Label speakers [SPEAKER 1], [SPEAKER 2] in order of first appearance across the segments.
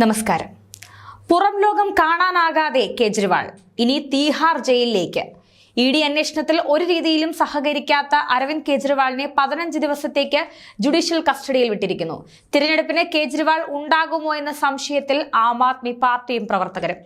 [SPEAKER 1] നമസ്കാരം. പുറം ലോകം കാണാനാകാതെ കേജ്രിവാൾ. ഇനി തീഹാർ ജയിലിലേക്ക്. ഇ ഡി അന്വേഷണത്തിൽ ഒരു രീതിയിലും സഹകരിക്കാത്ത അരവിന്ദ് കെജ്രിവാളിനെ പതിനഞ്ച് ദിവസത്തേക്ക് ജുഡീഷ്യൽ കസ്റ്റഡിയിൽ വിട്ടിരിക്കുന്നു. തിരഞ്ഞെടുപ്പിന് കേജ്രിവാൾ ഉണ്ടാകുമോ എന്ന സംശയത്തിൽ ആം ആദ്മി പാർട്ടിയും പ്രവർത്തകരും.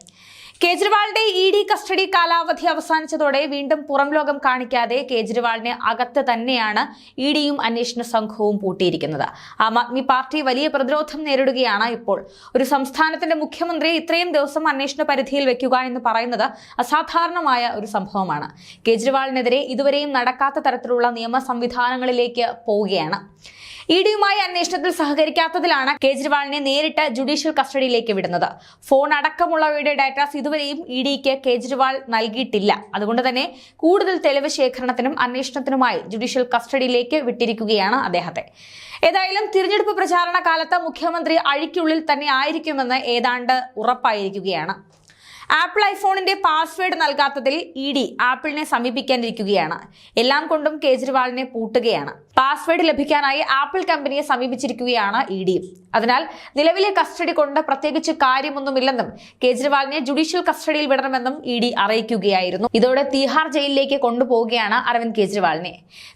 [SPEAKER 1] കേജ്രിവാളിന്റെ ഇ ഡി കസ്റ്റഡി കാലാവധി അവസാനിച്ചതോടെ വീണ്ടും പുറം ലോകം കാണിക്കാതെ കേജ്രിവാളിനെ അകത്ത് തന്നെയാണ് ഇ ഡിയും അന്വേഷണ സംഘവും പൂട്ടിയിരിക്കുന്നത്. ആം ആദ്മി പാർട്ടി വലിയ പ്രതിരോധം നേരിടുകയാണ് ഇപ്പോൾ. ഒരു സംസ്ഥാനത്തിന്റെ മുഖ്യമന്ത്രി ഇത്രയും ദിവസം അന്വേഷണ പരിധിയിൽ വെക്കുക എന്ന് പറയുന്നത് അസാധാരണമായ ഒരു സംഭവമാണ്. കേജ്രിവാളിനെതിരെ ഇതുവരെയും നടക്കാത്ത തരത്തിലുള്ള നിയമ സംവിധാനങ്ങളിലേക്ക് പോവുകയാണ്. ഇ ഡിയുമായി അന്വേഷണത്തിൽ സഹകരിക്കാത്തതിലാണ് കേജ്രിവാളിനെ നേരിട്ട് ജുഡീഷ്യൽ കസ്റ്റഡിയിലേക്ക് വിടുന്നത്. ഫോൺ അടക്കമുള്ളവയുടെ ഡാറ്റാസ് ഇതുവരെയും ഇ ഡിക്ക് കേജ്രിവാൾ നൽകിയിട്ടില്ല. അതുകൊണ്ട് തന്നെ കൂടുതൽ തെളിവ് ശേഖരണത്തിനും അന്വേഷണത്തിനുമായി ജുഡീഷ്യൽ കസ്റ്റഡിയിലേക്ക് വിട്ടിരിക്കുകയാണ് അദ്ദേഹത്തെ. ഏതായാലും തിരഞ്ഞെടുപ്പ് പ്രചാരണ കാലത്ത് മുഖ്യമന്ത്രി അഴിക്കുള്ളിൽ തന്നെ ആയിരിക്കുമെന്ന് ഏതാണ്ട് ഉറപ്പായിരിക്കുകയാണ്. ആപ്പിൾ ഐഫോണിന്റെ പാസ്വേഡ് നൽകാത്തതിൽ ഇ ഡി ആപ്പിളിനെ സമീപിക്കാനിരിക്കുകയാണ്. എല്ലാം കൊണ്ടും കേജ്രിവാളിനെ പൂട്ടുകയാണ്. പാസ്വേഡ് ലഭിക്കാനായി ആപ്പിൾ കമ്പനിയെ സമീപിച്ചിരിക്കുകയാണ് ഇ ഡി. അതിനാൽ നിലവിലെ കസ്റ്റഡി കൊണ്ട് പ്രത്യേകിച്ച് കാര്യമൊന്നുമില്ലെന്നും കേജ്രിവാളിനെ ജുഡീഷ്യൽ കസ്റ്റഡിയിൽ വിടണമെന്നും ഇ ഡി അറിയിക്കുകയായിരുന്നു. ഇതോടെ തീഹാർ ജയിലിലേക്ക് കൊണ്ടുപോവുകയാണ് അരവിന്ദ് കേജ്രിവാളിനെ.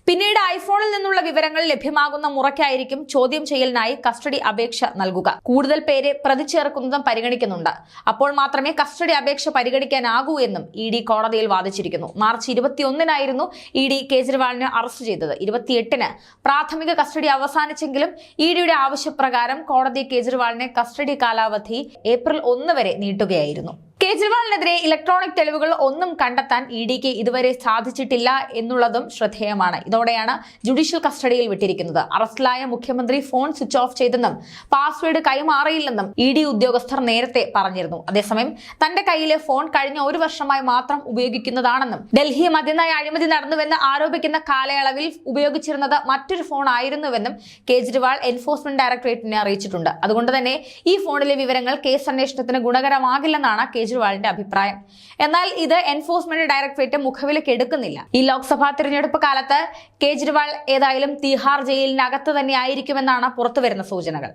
[SPEAKER 1] പിന്നീട് ഐഫോണിൽ നിന്നുള്ള വിവരങ്ങൾ ലഭ്യമാകുന്ന മുറയ്ക്കായിരിക്കും ചോദ്യം ചെയ്യലിനായി കസ്റ്റഡി അപേക്ഷ നൽകുക. കൂടുതൽ പേരെ പ്രതി ചേർക്കുന്നതും പരിഗണിക്കുന്നുണ്ട്. അപ്പോൾ മാത്രമേ കസ്റ്റഡി അപേക്ഷ പരിഗണിക്കാനാകൂ എന്നും ഇ ഡി കോടതിയിൽ വാദിച്ചിരിക്കുന്നു. മാർച്ച് ഇരുപത്തിയൊന്നിനായിരുന്നു ഇ ഡി കേജ്രിവാളിനെ അറസ്റ്റ് ചെയ്തത്. ഇരുപത്തിയെട്ടിന് പ്രാഥമിക കസ്റ്റഡി അവസാനിച്ചെങ്കിലും ഇ ഡിയുടെ ആവശ്യപ്രകാരം കോടതി കേജ്രിവാളിനെ കസ്റ്റഡി കാലാവധി ഏപ്രിൽ ഒന്ന് വരെ നീട്ടുകയായിരുന്നു കേജ്രിവാളിനെതിരെ ഇലക്ട്രോണിക് തെളിവുകൾ ഒന്നും കണ്ടെത്താൻ ഇ ഡിക്ക് ഇതുവരെ സാധിച്ചിട്ടില്ല എന്നുള്ളതും ശ്രദ്ധേയമാണ്. ഇതോടെയാണ് ജുഡീഷ്യൽ കസ്റ്റഡിയിൽ വിട്ടിരിക്കുന്നത്. അറസ്റ്റിലായ മുഖ്യമന്ത്രി ഫോൺ സ്വിച്ച് ഓഫ് ചെയ്തെന്നും പാസ്വേഡ് കൈമാറിയില്ലെന്നും ഇ ഡി ഉദ്യോഗസ്ഥർ നേരത്തെ പറഞ്ഞിരുന്നു. അതേസമയം തന്റെ കയ്യിലെ ഫോൺ കഴിഞ്ഞ ഒരു വർഷമായി മാത്രം ഉപയോഗിക്കുന്നതാണെന്നും ഡൽഹി മദ്യനായ അഴിമതി നടന്നുവെന്ന് ആരോപിക്കുന്ന കാലയളവിൽ ഉപയോഗിച്ചിരുന്നത് മറ്റൊരു ഫോൺ ആയിരുന്നുവെന്നും കേജ്രിവാൾ എൻഫോഴ്സ്മെന്റ് ഡയറക്ടറേറ്റിനെ അറിയിച്ചിട്ടുണ്ട്. അതുകൊണ്ട് തന്നെ ഈ ഫോണിലെ വിവരങ്ങൾ കേസ് അന്വേഷണത്തിന് ഗുണകരമാകില്ലെന്നാണ് കേജ്രിവാളിന്റെ അഭിപ്രായം. എന്നാൽ ഇത് എൻഫോഴ്സ്മെന്റ് ഡയറക്ടറേറ്റ് മുഖവിലേക്ക് എടുക്കുന്നില്ല. ഈ ലോക്സഭാ തിരഞ്ഞെടുപ്പ് കാലത്ത് കേജ്രിവാൾ ഏതായാലും തിഹാർ ജയിലിനകത്ത് തന്നെ ആയിരിക്കുമെന്നാണ് പുറത്തുവരുന്ന സൂചനകൾ.